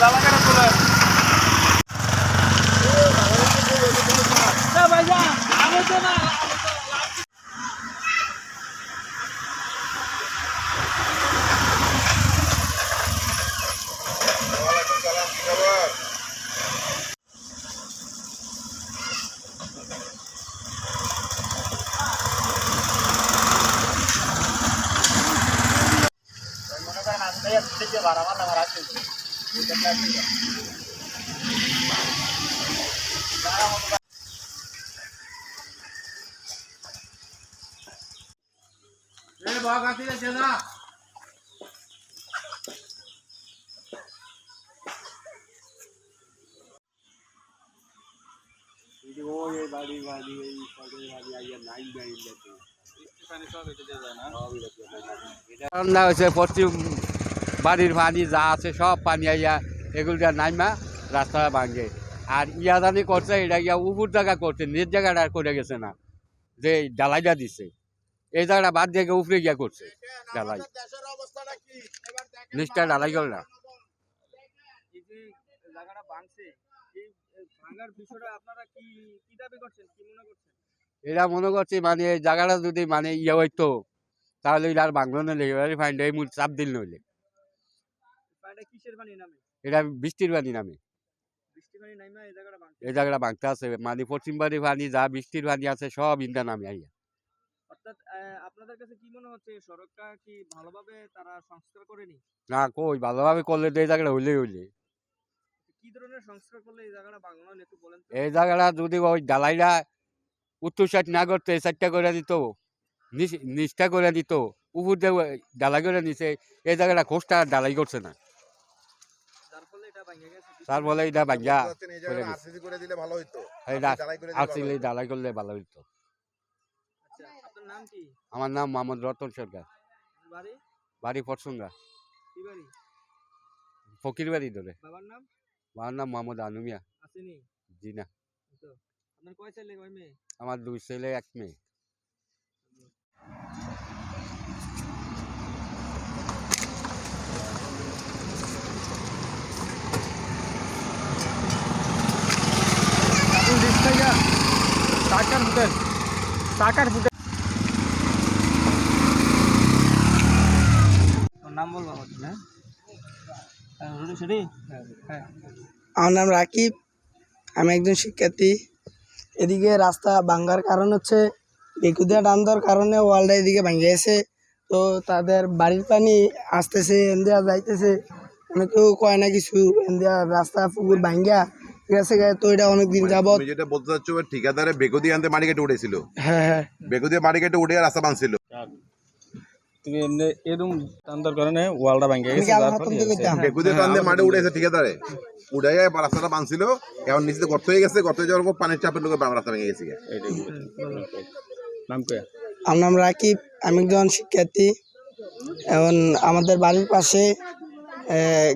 অবস্থা ভালো బాగా చేదా ఇదిగో ఏ బాడి బాడి పడే బాడి అయ్యా నైన్ నైన్ ప్రతి বাড়ির পানি যা আছে, সব পানি আইয়া এগুলো নাইমা রাস্তা ভাঙে। আর ইয়া জানি করছে, এটা ইয়া উপর জায়গা করছে, নিজ জায়গাটা করে গেছে না। যে ডালাইটা দিছে। এই জায়গাটা বাদ দিয়ে উপরে গিয়া করছে। ডালাই নিচটা ডালাই গেল না। এরা মনে করছে মানে এই জায়গাটা যদি মানে ইয়ে হইতো, তাহলে আর বাংলো নইলে ফাইন্ড এই চাপ দিল নইলে। কিসের নামে? এটা বৃষ্টির পানি নামে। এই জায়গাটা ভাঙতে? আছে মানে পশ্চিম বাড়ির পানি যা বৃষ্টির পানি আছে সব ইন্দা নামে আইয়া। অর্থাৎ আপনাদের কাছে কি মনে হচ্ছে সড়কটা কি ভালোভাবে তারা সংস্কার করেনি? না কই ভালোভাবে করলে তো এই জায়গাটা হইলেই হইলে। কি ধরনের সংস্কার করলে এই জায়গাটা বাংলা একটু বলেন এই জায়গাটা যদি ওই ডালাইটা উত্তর সাইড না করতে এই সাইডটা করে দিত নিচটা করে দিত উপর দিয়ে ডালাই করে নিছে এই জায়গাটা খোঁজটা আর ডালাই করছে না। যার ফলে এটা ভাঙ্গা। করে হইতো। ডালাই করলে ভালো হইতো। আচ্ছা আপনার নাম কি? আমার নাম মোহাম্মদ রতন সরকার। বাড়ি? বাড়ি পটসুঙ্গা। ফকির বাড়ি ধরে। বাবার নাম? আমার নাম মোহাম্মদ আনুমিয়া। জি না। তো আপনার কয় ছেলে কয় মেয়ে? আমার দুই ছেলে এক মেয়ে। টাকার ফুটেন টাকার ফুটেন নাম বলব না সেটি? হ্যাঁ আমার নাম রাকিব। আমি একজন শিক্ষার্থী। এদিকে রাস্তা ভাঙ্গার কারণ হচ্ছে বেকুদিয়া টান দেওয়ার কারণে ওয়ালটা এদিকে ভেঙে গেছে। তো তাদের বাড়ির পানি আসতেছে এন্দিয়া যাইতেছে। অনেকেও কয় না কিছু এন্দিয়া রাস্তা পুকুর ভাঙ্গা। ঠিক আছে তো এটা অনেকদিন যাবত যেটা বলতে চাচ্ছ ওই ঠিকাদারে বেগুদি আনতে উঠেছিল। হ্যাঁ হ্যাঁ। উঠে রাস্তা বানছিল এরকম টান্দার কারণে ওয়ালটা ভেঙে গেছে মাটি উঠেছে ঠিকাদারে। যায় রাস্তাটা বানছিল এখন নিচে গর্ত হয়ে গেছে গর্ত হয়ে যাওয়ার পর পানির চাপের লোকে রাস্তা ভেঙে গেছে নাম কয়া আমার নাম রাকিব আমি একজন শিক্ষার্থী। এখন আমাদের বাড়ির পাশে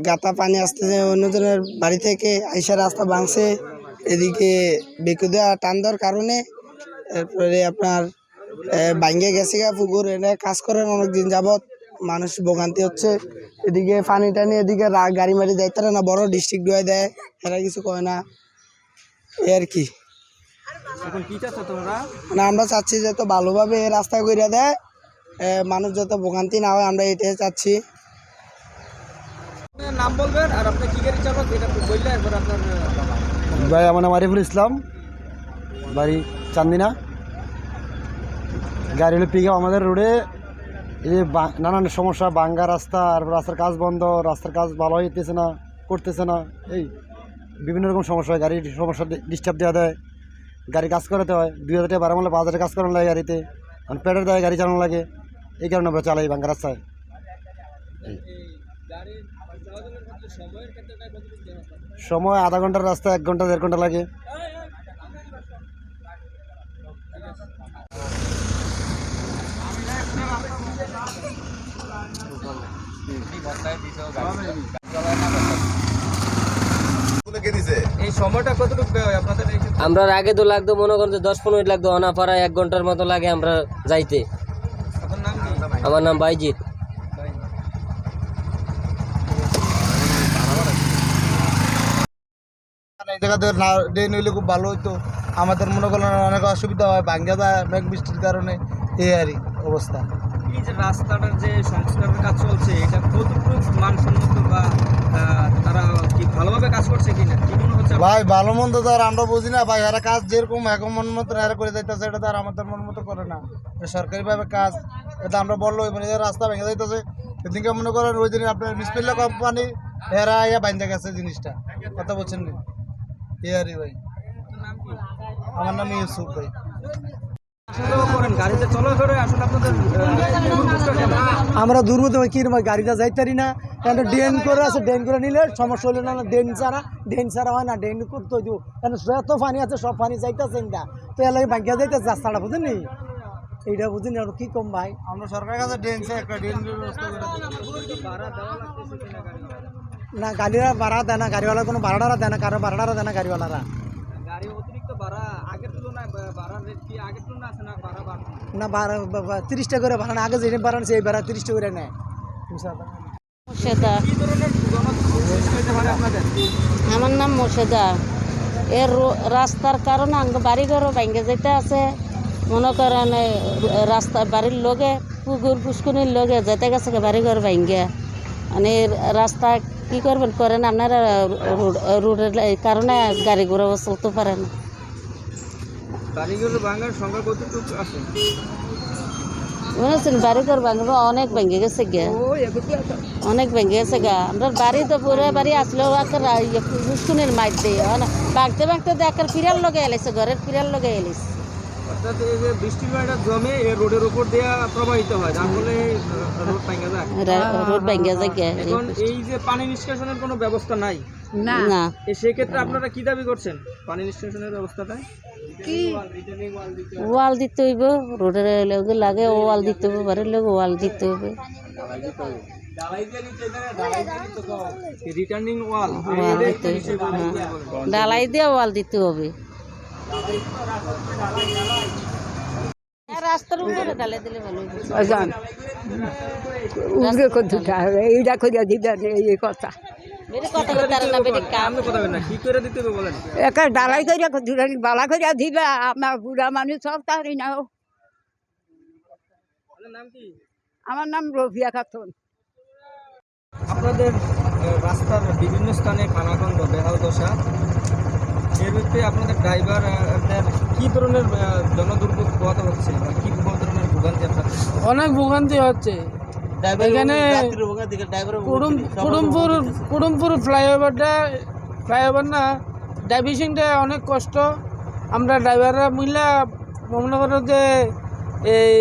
গাতা পানি আসতেছে অন্যজনের বাড়ি থেকে আইসা রাস্তা ভাঙছে এদিকে বেকুদা টান দেওয়ার কারণে এরপরে আপনার ভাঙ্গে গেছে গা পুকুর এটা কাজ করেন অনেকদিন যাবত মানুষ ভোগান্তি হচ্ছে এদিকে পানি টানি এদিকে গাড়ি মারি দেয় তারা না বড় ডিস্ট্রিক্ট ডুয়ে দেয় এরা কিছু কয় না এই আর কি। মানে আমরা চাচ্ছি যে তো ভালোভাবে রাস্তা করে দেয় মানুষ যত ভোগান্তি না হয় আমরা এটাই চাচ্ছি। নাম বলবেন আর আপনি কি গাড়ি চালক এটা বললে একবার আপনার ভাই আমার নাম আরিফুল ইসলাম। বাড়ি চান্দিনা। গাড়ি হলো পিক আমাদের রোডে এই নানান সমস্যা বাঙ্গা রাস্তা আর রাস্তার কাজ বন্ধ রাস্তার কাজ ভালো হইতেছে না করতেছে না। এই বিভিন্ন রকম সমস্যা হয় গাড়ির সমস্যা ডিস্টার্ব দেওয়া দেয়। গাড়ি কাজ করাতে হয় দুই হাজার টাকা বারো মালে পাঁচ হাজার কাজ করানো লাগে গাড়িতে। আর পেটের দেয় গাড়ি চালানো লাগে। এই কারণে আমরা চালাই বাঙ্গা রাস্তায়। গাড়ি সময় আধা ঘণ্টার রাস্তা এক ঘণ্টা দেড় ঘণ্টা লাগে। হয়? আমরা আগে তো লাগতো মনে করেন দশ পনেরো মিনিট লাগতো অনাপাড়া এক ঘণ্টার মতো লাগে আমরা যাইতে। আমার নাম বাইজিৎ এই জায়গাতে না ড্রেন হইলে খুব ভালো হইতো। আমাদের মনে করেন অনেক অসুবিধা হয় ভাঙ্গা যায় মেঘ বৃষ্টির কারণে এই আর অবস্থা। এই যে রাস্তাটার যে সংস্কারের কাজ চলছে এটা কতটুকু মানসম্মত বা তারা কি ভালোভাবে কাজ করছে কিনা? কি মনে হচ্ছে ভাই ভালো মন্দ তো আর আমরা বুঝি না। ভাই এরা কাজ যেরকম এখন মন মতো এরা করে যাইতেছে এটা তো আর আমাদের মন মতো করে না। সরকারিভাবে কাজ এটা আমরা বলল মানে রাস্তা ভেঙে যাইতেছে সেদিনকে মনে করেন ওই দিন আপনার বিসমিল্লা কোম্পানি এরা ইয়া বাইন্দা গেছে জিনিসটা। কথা বলছেন আরই ভাই। আমার নাম ইউসুফ ভাই? আমরা দুর্মত কি গাড়িটা যাইতারি না। কেন ড্রেন করে আছে, ড্রেন করে নিলে সমস্যা হলে না ড্রেন ছাড়া ড্রেন ছাড়া হয় না, ড্রেন করতে দিব কেন যত পানি আছে, সব পানি যাইতেছে না তো লাগে বাঙ্কিয়া যাইতেছে, রাস্তাটা বুঝেন? এইটা বুঝেন, আর কি কম ভাই? আমরা সরকারের কাছে ড্রেন একটা ড্রেন ব্যবস্থা গাড়ি না গাড়িরা ভাড়া দেয় না গাড়িওয়ালা কোনো ভাড়াটা দেয় না কারও ভাড়াটা দেয় না গাড়িওয়ালারা। গাড়ি অতিরিক্ত ভাড়া আগের তুলনায় বা- রেট কি আগের তুলনায় আছে না ভাড়া বাড়ছে? না ভাড়া তিরিশটা করে ভাড়া না আগে যেটা ভাড়া সেই ভাড়া তিরিশটা করে নেয়। মোর্শেদা। আমার নাম মোর্শেদা। এর রাস্তার কারণে আঙ্গ বাড়িঘরও ভেঙে যেতে আছে। মনে করেন রাস্তা বাড়ির লোকে পুকুর পুষ্কুনির লোকে যেতে গেছে গে বাড়িঘর ভেঙে। মানে রাস্তা কি করবেন? করেন আপনারা রোড- রোডের কারণে গাড়ি ঘোড়া চলতে পারে না। আছে? বাড়িঘর ভাঙবে অনেক ভেঙে গেছে গে। অনেক ভেঙে গেছে গা। আমরা বাড়ি তো পুরো বাড়ি আসলেও একের পুষ্কুনির মাইর দিয়ে বাঁকতে বাঁকতে একের ফিরাল লগে এলেছে ঘরের ফিরাল লগে এলিছে। অর্থাৎ এই যে বৃষ্টির পানিটা জমে এই রোডের উপর দিয়ে প্রবাহিত হয় যার ফলে রোড ভাঙা যায়। রোড ভেঙে যায় এখন এই যে পানি নিষ্কাশনের কোনো ব্যবস্থা নাই? না। সেক্ষেত্রে আপনারা কি দাবি করছেন? পানি নিষ্কাশনের ব্যবস্থাটা ওয়াল দিতে হইব রোডের লগে লাগে ওয়াল দিতে হবে বাড়ির লগে ওয়াল দিতে হবে রিটার্নিং ওয়াল দিতে হবে হ্যাঁ। ডালাই দিয়ে ওয়াল দিতে হবে। রাস্তার উপরে ডালাই দিলে ভালো এইটা দিবেন এই কথা। বালা দিবে আমার বুড়া মানুষ সব তারি না আপনার নাম আমার নাম রফিয়া খাতুন। আপনাদের রাস্তার বিভিন্ন স্থানে খানাখন্দ বেহাল দশা। এর ভিত্তিতে আপনাদের ড্রাইভার কি ধরনের জনদুর্ভোগ পোহাতে হচ্ছে? বা কি ধরনের ভোগান্তি আপনাদের অনেক ভোগান্তি হচ্ছে। এখানে কুড়ুম কুড়ুমপুর কুড়ুমপুর ফ্লাইওভারটা ফ্লাইওভার না ড্রাইভিংটা অনেক কষ্ট। আমরা ড্রাইভাররা মিলা মনে করো যে এই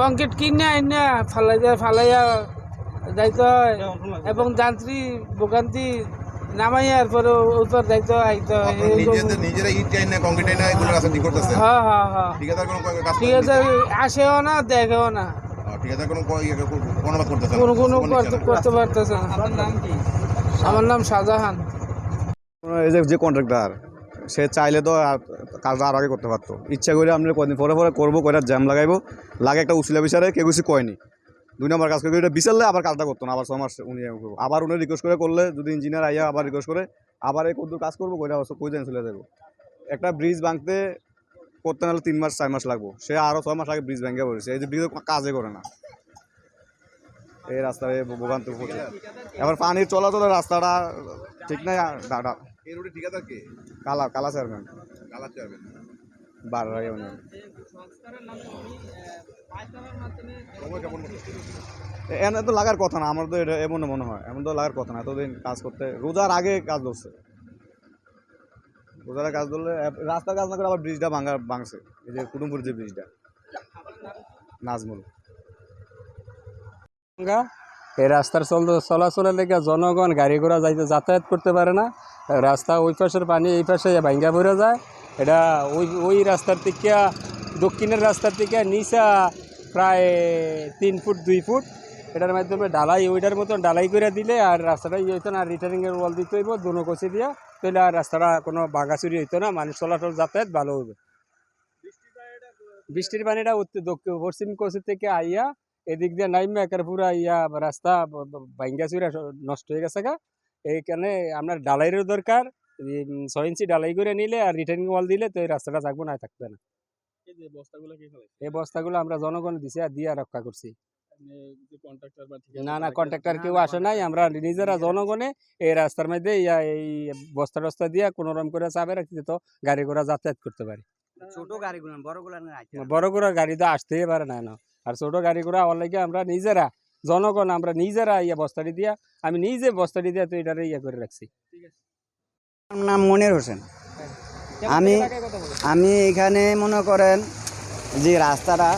কংক্রিট কিনে আইনা ফালাইয়া ফালাইয়া যাইতে হয়। এবং যান্ত্রিক ভোগান্তি নামাইয়া এরপরে উপর হয় আইতে হয় নিজেদের নিজেরা ইট চাই না কংক্রিট চাই এগুলো রাস্তা ঠিক করতেছে হ্যাঁ হ্যাঁ হ্যাঁ। ঠিকাদার কোনো কাজ ঠিক আছে আসেও না দেখেও না। ঠিকাদার কোনো কোনো করতেছে কোনো কোনো করতে করতে পারতেছে না। আপনার নাম কি? আমার নাম শাহজাহান। এই যে যে কন্ট্রাক্টর সে চাইলে তো আর- কাজটা আর আগে করতে পারতো। ইচ্ছা করে আমরা কদিন পরে পরে করব করে জ্যাম লাগাইবো। লাগে একটা উসিলা বিচারে কেউ কিছু কয়নি। দুই নম্বর কাজ করবে এটা বিচারলে আবার কাজটা করতো না আবার ছ মাস উনি আবার উনি রিকোয়েস্ট করে করলে যদি ইঞ্জিনিয়ার আইয়া আবার রিকোয়েস্ট করে আবার এই কদ্দুর কাজ করব কইটা কই যেন চলে যাব একটা ব্রিজ ভাঙতে করতে নাহলে তিন মাস চার মাস লাগবো। সে আরও ছয় মাস আগে ব্রিজ ভেঙে পড়েছে এই যে ব্রিজ কাজে করে না। এই রাস্তায় ভোগান্ত হচ্ছে এবার পানির চলাচলের রাস্তাটা ঠিক নাই কালা কালা চেয়ারম্যান কালার চেয়ারম্যান বারো ইউনিয়ন এনে তো লাগার কথা না, আমার তো এটা এমন মনে হয়, এমন তো লাগার কথা না, এতদিন কাজ করতে, রোজার আগে কাজ ধরছে। রোজার কাজ ধরলে রাস্তার কাজ না করে আবার ব্রিজটা ভাঙা, ভাঙছে, এই যে কুটুমপুর যে ব্রিজটা। নাজমুল। এই রাস্তার চল, চলাচলের লেগে জনগণ গাড়ি ঘোড়া যাইতে যাতায়াত করতে পারে না। রাস্তা ওই পাশের পানি এই পাশে ভাঙ্গা পড়ে যায়। এটা ওই ওই রাস্তার থেকে, দক্ষিণের রাস্তার থেকে নিচা প্রায় তিন ফুট, দুই ফুট। এটার মাধ্যমে ডালাই ওইটার মতন ডালাই করে দিলে আর রাস্তাটা ইয়ে হইতো না, আর রিটার্নিংয়ের ওয়াল দিতে হইব, দুনো কষি দিয়া তাহলে আর রাস্তাটা কোনো বাগাচুরি হইতো না মানুষ চলাচল যাতায়াত ভালো হবে বৃষ্টির পানিটা দক্ষিণ পশ্চিম কোচি থেকে আইয়া এদিক দিয়ে নাইমে একের পুরা ইয়া রাস্তা ভাঙ্গা চুরা নষ্ট হয়ে গেছে গা। এইখানে আপনার ডালাইয়েরও দরকার ছয় ইঞ্চি ডালাই করে নিলে আর রিটার্নিং ওয়াল দিলে তো এই রাস্তাটা থাকব না থাকবে না। এই বস্তাগুলো কি ফেলে এই বস্তাগুলো আমরা জনগণ দিছি আর দিয়ে রক্ষা করছি। আপনি যে কন্ট্রাক্টর বা না না কন্ট্রাক্টর কেউ আসে নাই আমরা নিজেরা জনগণে এই রাস্তার মধ্যে ইয়া এই বস্তা টস্তা দিয়ে কোনো রকম করে চাপে রাখছি তো গাড়ি ঘোড়া যাতায়াত করতে পারি। ছোট গাড়িগুলো বড় করে গাড়ি তো আসতেই পারে না না। আর ছোট গাড়ি ঘোড়া হওয়ার লাগে আমরা নিজেরা জনগণ আমরা নিজেরা ইয়া বস্তাটি দিয়া আমি নিজে বস্তাটি দিয়া তো এটারে ইয়া করে রাখছি। আমার নাম মনির হোসেন। আমি কথা বলেন আমি এখানে মনে করেন যে রাস্তাটা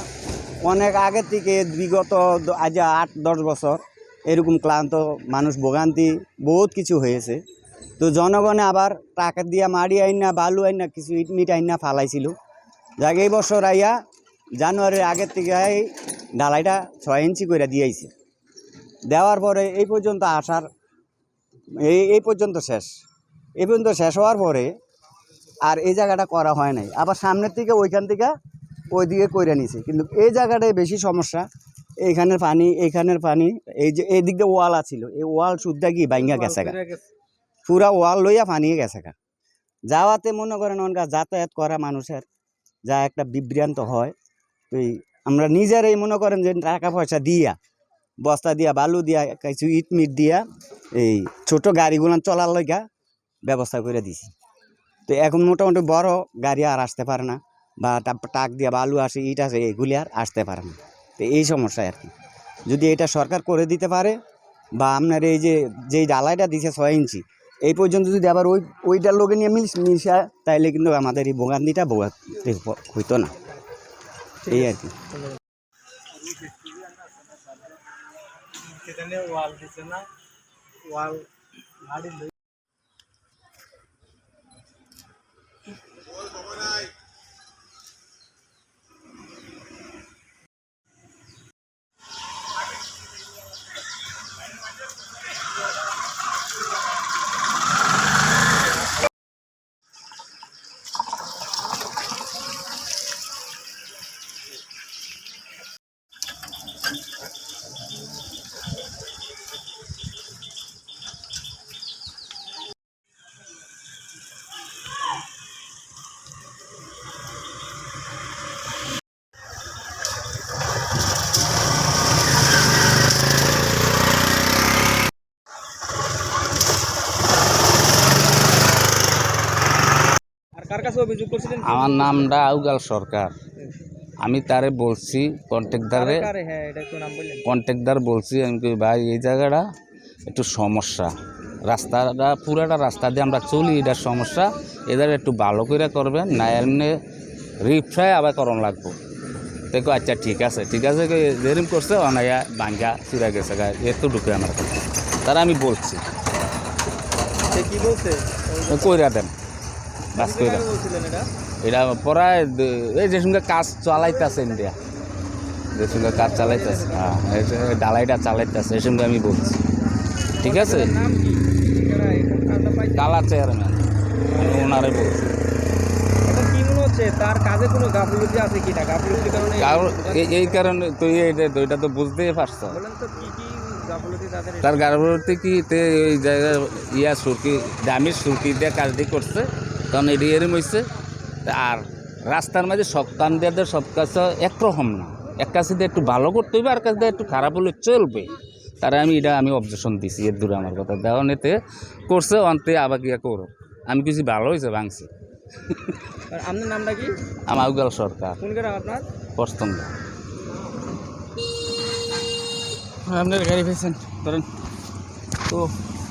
অনেক আগে থেকে বিগত আজ আট দশ বছর এরকম ক্লান্ত মানুষ ভোগান্তি বহুত কিছু হয়েছে। তো জনগণে আবার টাকা দিয়া মাড়ি আইন না বালু আইন না কিছু ইট মিট আইন না ফালাইছিল। যাক এই বছর আইয়া জানুয়ারির আগের থেকে এই ঢালাইটা ছয় ইঞ্চি করে দিয়েছে দেওয়ার পরে এই পর্যন্ত আসার এই এই পর্যন্ত শেষ। এই পর্যন্ত শেষ হওয়ার পরে আর এই জায়গাটা করা হয় নাই। আবার সামনের থেকে ওইখান থেকে ওই দিকে করে নিছে। কিন্তু এই জায়গাটায় বেশি সমস্যা এইখানের পানি এইখানের পানি এই যে এই দিক দিয়ে ওয়াল আছিল। এই ওয়াল শুদ্ধা কি? বাইঙ্গা গেছে গা। পুরা ওয়াল লইয়া পানি গেছে গা। যাওয়াতে মনে করেন অনকা যাতায়াত করা মানুষের যা একটা বিভ্রান্ত হয়। তো এই আমরা নিজেরাই মনে করেন যে টাকা পয়সা দিয়া বস্তা দিয়া বালু দিয়া কিছু ইট মিট দিয়া এই ছোট গাড়িগুলো চলার লইগা ব্যবস্থা করে দিছি। তো এখন মোটামুটি বড় গাড়ি আর আসতে পারে না বা টাক দিয়ে বালু আসে ইট আসে এগুলি আর আসতে পারে না। তো এই সমস্যা আর কি। যদি এটা সরকার করে দিতে পারে বা আপনার এই যে যেই ডালাইটা দিছে ছয় ইঞ্চি এই পর্যন্ত যদি আবার ওই ওইটার লোকে নিয়ে মিল মিশা তাইলে কিন্তু আমাদের এই ভোগান্তিটা ভোগান্তি হইতো না। এই আর কি। আর কার কাছে অভিযোগ করছিলেন আমার নামটা আউগাল সরকার। আমি তারে বলছি কন্ট্রাক্টারে কারে? হ্যাঁ কন্ট্রাক্টার বলছি আমি কই ভাই এই জায়গাটা একটু সমস্যা। রাস্তাটা পুরাটা রাস্তা দিয়ে আমরা চলি এটার সমস্যা। এদের একটু ভালো করে করবেন না এমনি রিফ্রাই আবার করণ লাগবো। দেখো আচ্ছা ঠিক আছে ঠিক আছে কই যেরকম করছে অনায়া বাঙ্গা চুরা গেছে এত ঢুকে আমার কাছে। তারা আমি বলছি। কি বলছে? কইরা দেন। কাজ কইরা এটা প্রায় এই যে কাজ চালাইতেছে ইন্ডিয়া। যে সঙ্গে কাজ চালাইতেছে হ্যাঁ ডালাইটা চালাইতেছে, এই আমি বলছি। ঠিক আছে? কালা চেয়ারম্যান ওনারে বলছি। তার কাজে কোনো গাফিলতি আছে কারণে এই- কারণে তুই এটা তো বুঝতেই পারছ। গাফিলতি তার গার্ভবতী কি তে ওই জায়গায় ইয়া সুরকি, দামি সুরকি দিয়ে কাজটি করছে? কারণ এটি এরম হয়েছে আর রাস্তার মাঝে সব কান দিয়ে সব কাজ একরকম না। এক কাছে দিয়ে একটু ভালো করতে হইবে আর কাছে দিয়ে একটু খারাপ হলে চলবে। তারা আমি এটা আমি অবজেকশন দিছি এর দূরে আমার কথা। দেওয়া এতে করছে অন্তে আবার গিয়া করো। আমি কিছু ভালো হয়েছে ভাঙছি। আপনার নামটা কি? আমার উগাল সরকার। কোন গ্রাম আপনার? পছন্দ আপনার গাড়ি পেয়েছেন ধরেন। তো